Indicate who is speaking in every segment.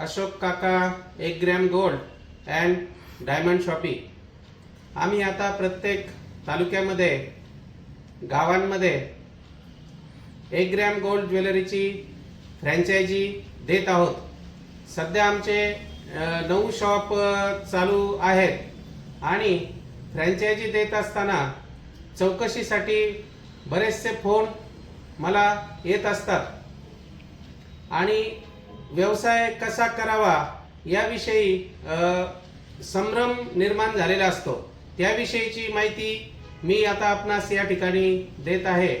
Speaker 1: अशोक काका एक gram gold and diamond shoppe. आम्ही आता प्रत्येक तालुक्यामध्ये गावांमध्ये एक ग्रॅम गोल्ड ज्वेलरीची फ्रँचायझी देत आहोत. सध्या आमचे नऊ शॉप चालू आहेत आणि फ्रँचायझी देत असताना चौकशीसाठी बरेचसे फोन मला येत असतात. आणि व्यवसाय कसा करावा याविषयी संभ्रम निर्माण झालेला असतो. त्याविषयीची माहिती मी आता आपणास या ठिकाणी देत आहे.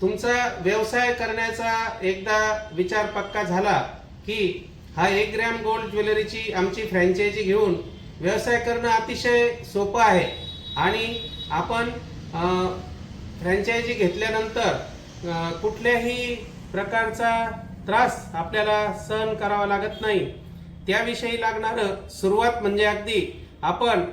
Speaker 1: तुमचा व्यवसाय करण्याचा एकदा विचार पक्का झाला की हा एक ग्रॅम गोल्ड ज्वेलरीची आमची फ्रँचायझी घेऊन व्यवसाय करणं अतिशय सोपं आहे. आणि आपण फ्रँचायझी घेतल्यानंतर कुठल्याही प्रकारचा त्रास आपल्याला सहन करावा लागत नाही. त्याविषयी लागणारं सुरुवात म्हणजे अगदी आपण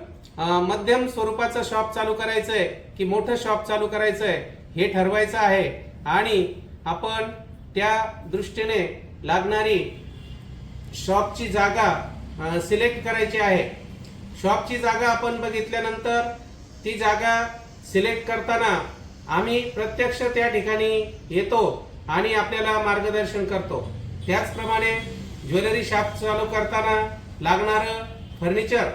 Speaker 1: मध्यम स्वरूपाचं शॉप चालू करायचं आहे की मोठं शॉप चालू करायचं आहे हे ठरवायचं आहे. आणि आपण त्या दृष्टीने लागणारी शॉपची जागा सिलेक्ट करायची आहे. शॉपची जागा आपण बघितल्यानंतर ती जागा सिलेक्ट करताना आम्ही प्रत्यक्ष त्या ठिकाणी येतो. आणि आपल्याला मार्गदर्शन करतो. त्याचप्रमाणे ज्वेलरी शॉप चालू करताना लागणारं फर्निचर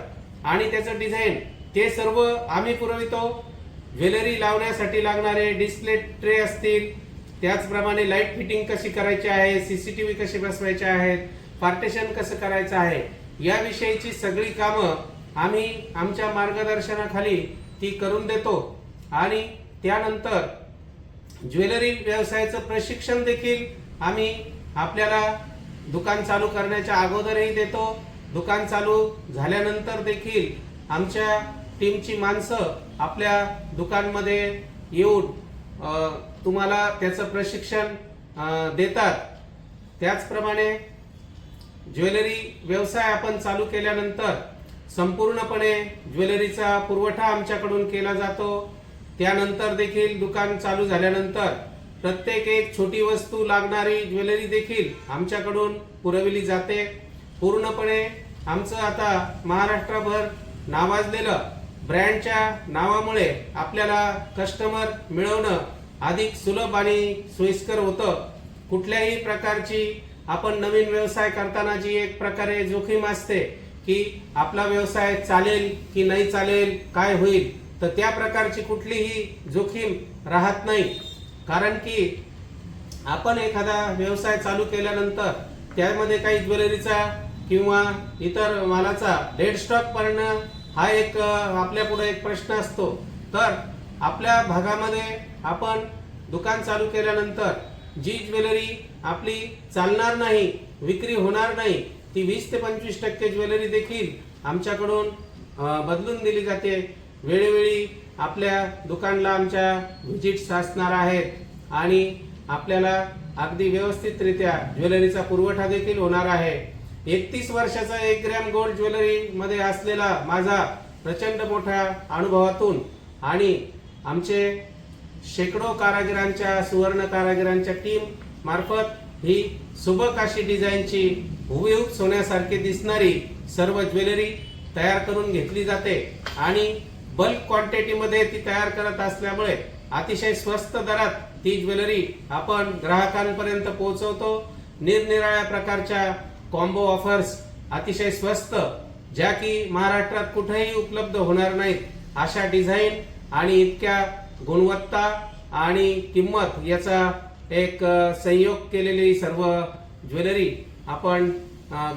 Speaker 1: आणि त्याचं डिझाईन ते सर्व आम्ही पुरवितो. ज्वेलरी लावण्यासाठी लागणारे डिस्प्ले ट्रे असतील त्याचप्रमाणे लाइट फिटिंग कशी करायची आहे सी सी टी व्ही कसे बसवायचे आहेत पार्टेशन कसं करायचं आहे याविषयीची सगळी कामं आम्ही आमच्या मार्गदर्शनाखाली ती करून देतो. आणि त्यानंतर ज्वेलरी व्यवसायाचं प्रशिक्षण देखील आम्ही आपल्याला दुकान चालू करण्याच्या अगोदरही देतो. दुकान चालू झाल्यानंतर देखील आमच्या टीमची माणसं आपल्या दुकानमध्ये येऊन तुम्हाला त्याचं प्रशिक्षण देतात. त्याचप्रमाणे ज्वेलरी व्यवसाय आपण चालू केल्यानंतर संपूर्णपणे ज्वेलरीचा पुरवठा आमच्याकडून केला जातो. त्यानंतर देखील दुकान चालू झाल्यानंतर प्रत्येक एक छोटी वस्तू लागणारी ज्वेलरी देखील आमच्याकडून पुरविली जाते. पूर्णपणे आमचं आता महाराष्ट्रभर नावाजलेलं ब्रँडच्या नावामुळे आपल्याला कस्टमर मिळवणं अधिक सुलभ आणि सोयीस्कर होतं. कुठल्याही प्रकारची आपण नवीन व्यवसाय करताना जी एक प्रकारे जोखीम असते की आपला व्यवसाय चालेल की नाही चालेल काय होईल तर त्या प्रकारची कुठलीही जोखीम राहत नाही. कारण की आपण एखादा व्यवसाय चालू केल्यानंतर त्यामध्ये काही ज्वेलरीचा किंवा इतर मालाचा डेड स्टॉक पडणं हा एक अ, आपल्या पुढे एक प्रश्न असतो. तर आपल्या भागामध्ये आपण दुकान चालू केल्यानंतर जी ज्वेलरी आपली चालणार नाही विक्री होणार नाही ती वीस ते पंचवीस टक्के ज्वेलरी देखील आमच्याकडून बदलून दिली जाते. वेळोवेळी आपल्या दुकानला आमच्या व्हिजिट्स असणार आहेत आणि आपल्याला अगदी व्यवस्थितरित्या ज्वेलरीचा पुरवठा देखील होणार आहे. एकतीस वर्षाचा एक ग्रॅम गोल्ड ज्वेलरीमध्ये असलेला माझा प्रचंड मोठ्या अनुभवातून आणि आमचे शेकडो कारागिरांच्या सुवर्ण कारागिरांच्या टीम मार्फत ही सुबक अशी डिझाईनची हुबेहूब सोन्यासारखी दिसणारी सर्व ज्वेलरी तयार करून घेतली जाते आणि बल्क क्वांटिटीमध्ये ती तयार करत असल्यामुळे अतिशय स्वस्त दरात ती ज्वेलरी आपण ग्राहकांपर्यंत पोहोचवतो. निरनिराळ्या प्रकारच्या कॉम्बो ऑफर्स अतिशय स्वस्त ज्या की महाराष्ट्रात कुठेही उपलब्ध होणार नाहीत अशा डिझाईन आणि इतक्या गुणवत्ता आणि किंमत याचा एक संयोग केलेली सर्व ज्वेलरी आपण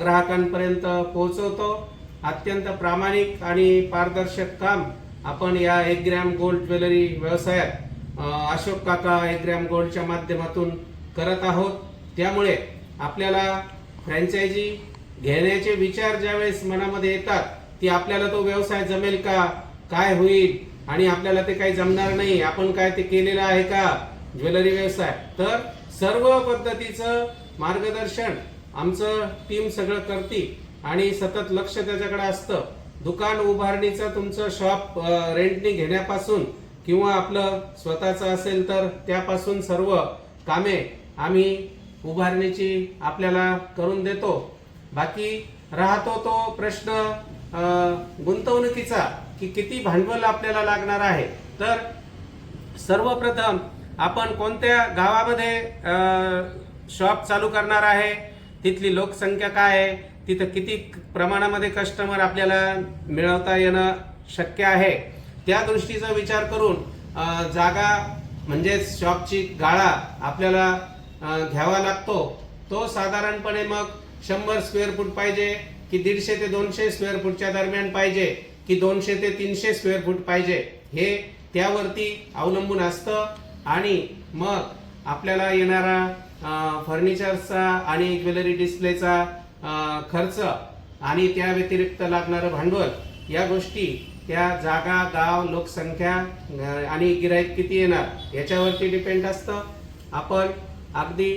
Speaker 1: ग्राहकांपर्यंत पोहोचवतो. अत्यंत प्रामाणिक आणि पारदर्शक काम आपण या एक ग्रॅम गोल्ड ज्वेलरी व्यवसायात अशोक काका एक ग्रॅम गोल्डच्या माध्यमातून करत आहोत. त्यामुळे आपल्याला फ्रँचायझी घेण्याचे विचार ज्यावेळेस मनामध्ये येतात ती आपल्याला तो व्यवसाय जमेल का? काय होईल? आणि आपल्याला ते काही जमणार नाही. आपण काय ते केलेलं आहे का? ज्वेलरी व्यवसाय. तर सर्व पद्धतीचं मार्गदर्शन आमचं टीम सगळं करते आणि सतत लक्ष त्याच्याकडे असतं. दुकान उभारणीचं तुमचं शॉप रेंटने घेण्यापासून किंवा आपलं स्वतःचं असेल तर त्यापासून सर्व कामे आम्ही उभारणीची आपल्याला करून देतो. बाकी राहतो तो प्रश्न गुंतवणुकीचा की किती भांडवल आपल्याला लागणार आहे. तर सर्वप्रथम आपण कोणत्या गावामध्ये शॉप चालू करणार आहे? तिथली लोकसंख्या काय आहे? तिथं किती प्रमाणामध्ये कस्टमर आपल्याला मिळवता येणं शक्य आहे? त्या दृष्टीचा विचार करून जागा म्हणजेच शॉपची गाळा आपल्याला घ्यावा लागतो. तो साधारणपणे मग शंभर स्क्वेअर फूट पाहिजे की दीडशे ते दोनशे स्क्वेअर फूटच्या दरम्यान पाहिजे की दोनशे ते तीनशे स्क्वेअर फूट पाहिजे. हे त्यावरती अवलंबून असतं. आणि मग आपल्याला येणारा फर्निचरचा आणि ज्वेलरी डिस्प्लेचा खर्च आणि त्या व्यतिरिक्त लागणारं भांडवल या गोष्टी त्या जागा गाव लोकसंख्या आणि गिराईक किती येणार याच्यावरती डिपेंड असतं. आपण अगदी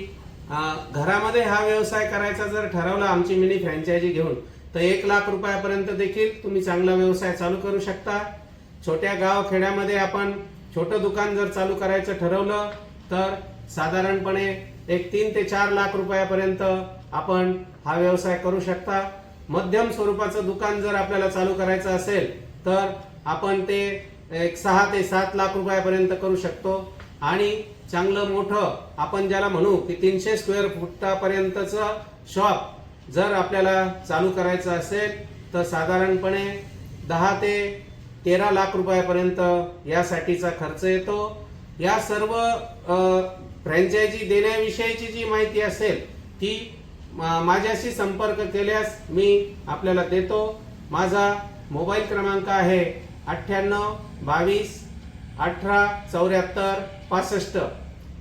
Speaker 1: घरामध्ये हा व्यवसाय करायचा जर ठरवला आमची मिनी फ्रँचायझी घेऊन तर एक लाख रुपयापर्यंत देखील तुम्ही चांगला व्यवसाय चालू करू शकता. छोट्या गाव खेड्यामध्ये आपण छोटं दुकान जर चालू करायचं ठरवलं तर साधारणपणे एक तीन ते चार लाख रुपयापर्यंत आपण हा व्यवसाय करू शकता. मध्यम स्वरूपाचं दुकान जर आपल्याला चालू करायचं असेल तर आपण ते एक सहा ते सात लाख रुपयापर्यंत करू शकतो. आणि चांगलं मोठं आपण ज्याला म्हणू की तीनशे स्क्वेअर फुटापर्यंतचं शॉप जर आपल्याला चालू करायचं असेल तर साधारणपणे दहा ते तेरा लाख रुपयापर्यंत यासाठीचा खर्च येतो. या सर्व फ्रँचायझी देण्याविषयीची जी माहिती असेल ती मा- माझ्याशी संपर्क केल्यास मी आपल्याला देतो. माझा मोबाईल क्रमांक आहे अठ्ठ्याण्णव बावीस अठरा चौऱ्याहत्तर पासष्ट.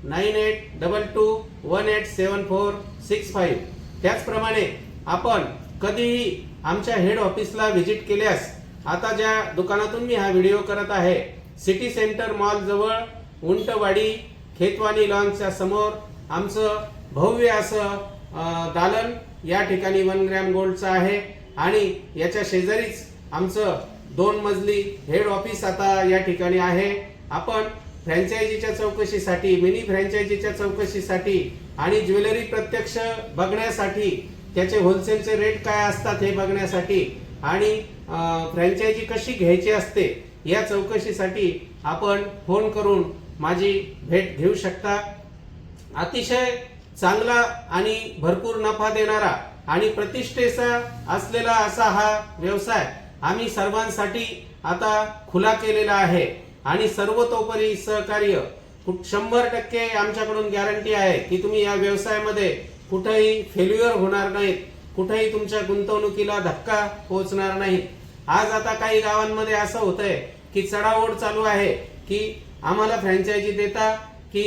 Speaker 1: Nine eight double two one eight seven four six five. त्याचप्रमाणे आपण कधीही आमच्या हेड ऑफिसला व्हिजिट केल्यास आता ज्या दुकानातून मी हा व्हिडिओ करत आहे सिटी सेंटर मॉलजवळ उंटवाडी खेतवानी लॉनच्या समोर आमचं भव्य असं दालन या ठिकाणी वन ग्रॅम गोल्डचं आहे. आणि याच्या शेजारीच आमचं दोन मजली हेड ऑफिस आता या ठिकाणी आहे. आपण फ्रँचायझीच्या चौकशीसाठी मिनी फ्रँचायझीच्या चौकशीसाठी आणि ज्वेलरी प्रत्यक्ष बघण्यासाठी त्याचे होलसेलचे रेट काय असतात हे बघण्यासाठी आणि फ्रँचायझी कशी घ्यायची असते या चौकशीसाठी आपण फोन करून माझी भेट घेऊ शकता. अतिशय चांगला आणि भरपूर नफा देणारा आणि प्रतिष्ठेचा असलेला असा हा व्यवसाय आम्ही सर्वांसाठी आता खुला केलेला आहे. आणि सर्वतोपरी सहकार्य शंभर टक्के आमच्याकडून गॅरंटी आहे की तुम्ही या व्यवसायामध्ये कुठेही फेल्युअर होणार नाहीत. कुठेही तुमच्या गुंतवणुकीला धक्का पोहोचणार नाही आज आता काही गावांमध्ये असं होतंय की चढाओढ चालू आहे की आम्हाला फ्रँचायझी देता की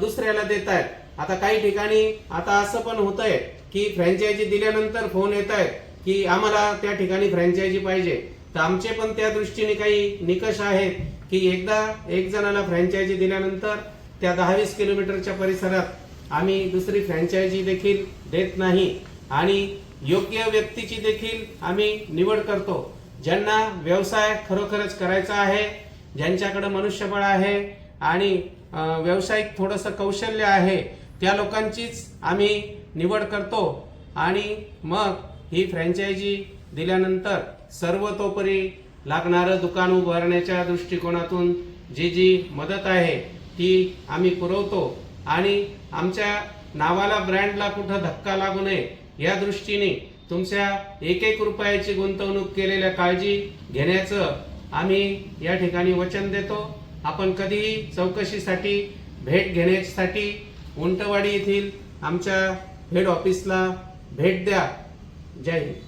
Speaker 1: दुसऱ्याला देत आहेत आता काही ठिकाणी आता असं पण होतंय की फ्रँचायझी दिल्यानंतर फोन येत आहेत की आम्हाला त्या ठिकाणी फ्रँचायझी पाहिजे. तर आमचे पण त्या दृष्टीने काही निकष आहेत की एकदा एक जणाला फ्रँचायझी दिल्यानंतर त्या दहा वीस किलोमीटरच्या परिसरात आम्ही दुसरी फ्रँचायझी देखील देत नाही. आणि योग्य व्यक्तीची देखील आम्ही निवड करतो. ज्यांना व्यवसाय खरोखरच करायचा आहे ज्यांच्याकडे मनुष्यबळ आहे आणि व्यावसायिक थोडंसं कौशल्य आहे त्या लोकांचीच आम्ही निवड करतो. आणि मग ही फ्रँचायझी दिल्यानंतर सर्वतोपरी लागणारं दुकान उभारण्याच्या दृष्टिकोनातून जी जी मदत आहे ती आम्ही पुरवतो. आणि आमच्या नावाला ब्रँडला कुठं धक्का लागू नये या दृष्टीने तुमच्या एक एक रुपयाची गुंतवणूक केलेल्या काळजी घेण्याचं आम्ही या ठिकाणी वचन देतो. आपण कधीही चौकशीसाठी भेट घेण्यासाठी उंटवाडी येथील आमच्या हेड ऑफिसला भेट द्या. जय हिंद.